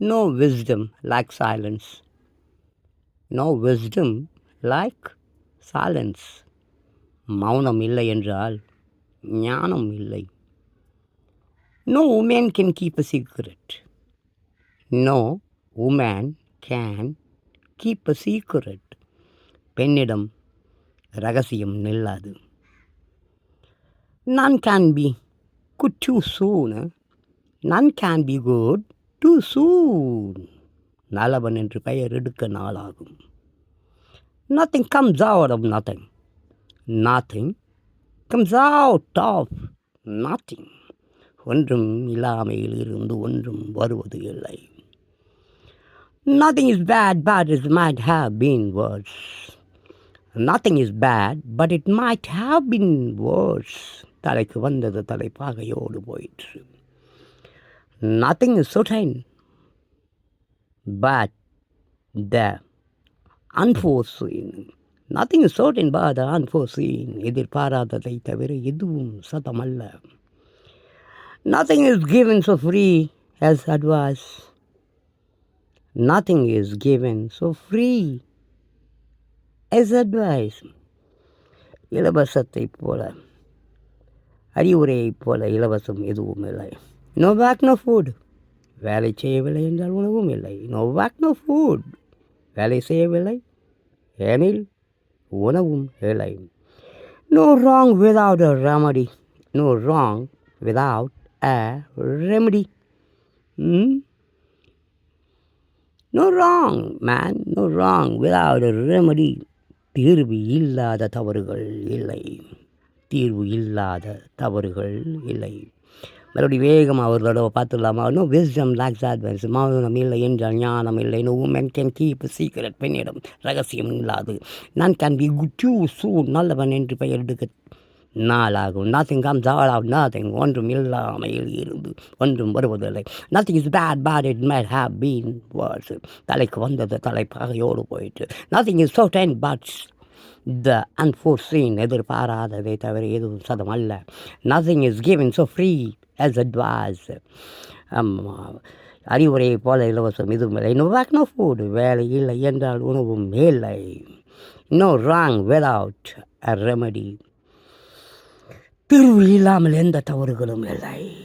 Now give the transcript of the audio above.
No wisdom like silence no wisdom like silence மௌனம் இல்லை என்றால் ஞானம் இல்லை no women can keep a secret no women can keep a secret பெண்ணிடம் ரகசியம் நில்லாது none can be good you soon none can be good too soon நலவன் என்று பெயர் எடுக்க நாளாகும் nothing comes out of nothing nothing comes out of nothing ஒன்றும் இல்லாமையில் இருந்து ஒன்றும் வருவது இல்லை Nothing is bad, but it might have been worse. Nothing is bad but it might have been worse. தலைக்கு வந்தது தலைப்பாகையோடு போயிற்று Nothing is certain, but the unforeseen. Nothing is certain, but the unforeseen. எதிர்பாராததை தவிர எதுவும் சதமல்ல Nothing is given so free as advice. Nothing is given so free as advice. இலவசத்தைப் போல அறிவுரையைப் போல இலவசம் எதுவும் இல்லை நோ பேக் நோ ஃபுட் வேலை செய்யவில்லை என்றால் உணவும் இல்லை. நோ பேக் நோ ஃபுட் வேலை செய்யவில்லை எனில் உணவும் இல்லை. No wrong without a remedy no wrong without a remedy no wrong man no wrong without a remedy தீர்வு இல்லாத தவறுகள் இல்லை. தீர்வு இல்லாத தவறுகள் இல்லை. மறுபடி வேகமாக ஒரு தடவை பார்த்துடலாமா? இன்னும் விஸ்டம் லாக்ஸ் அட்வைஸ் மௌனம் இல்லை என்றால் ஞானம் இல்லை. இன்னும் உமன் கேன் கீப் சீக்கிரட் பெண்ணிடம் ரகசியம் இல்லாது. நான் கேன் பி குட் டூ சூ நல்லவன் என்று பெயர் எடுக்க நாளாகும். Nothing comes all of nothing ஒன்றும் இல்லாமையில் இருந்து ஒன்றும் வருவதில்லை. Nothing is bad bad it might have been worse தலைக்கு வந்தது தலைப்பாகையோடு போயிட்டு nothing is certain but the unforeseen எதிர்பாராததை தவிர எதுவும் சதம் அல்ல. Nothing is given so free as ஆமாம் அறிவுரையை போல இலவசம் இதுவும் இல்லை நோ வேக் நோ ஃபுட் வேலை இல்லை என்றால் உணவும் இல்லை. No wrong without a remedy தீர்வு இல்லாமல் எந்த தவறுகளும் இல்லை.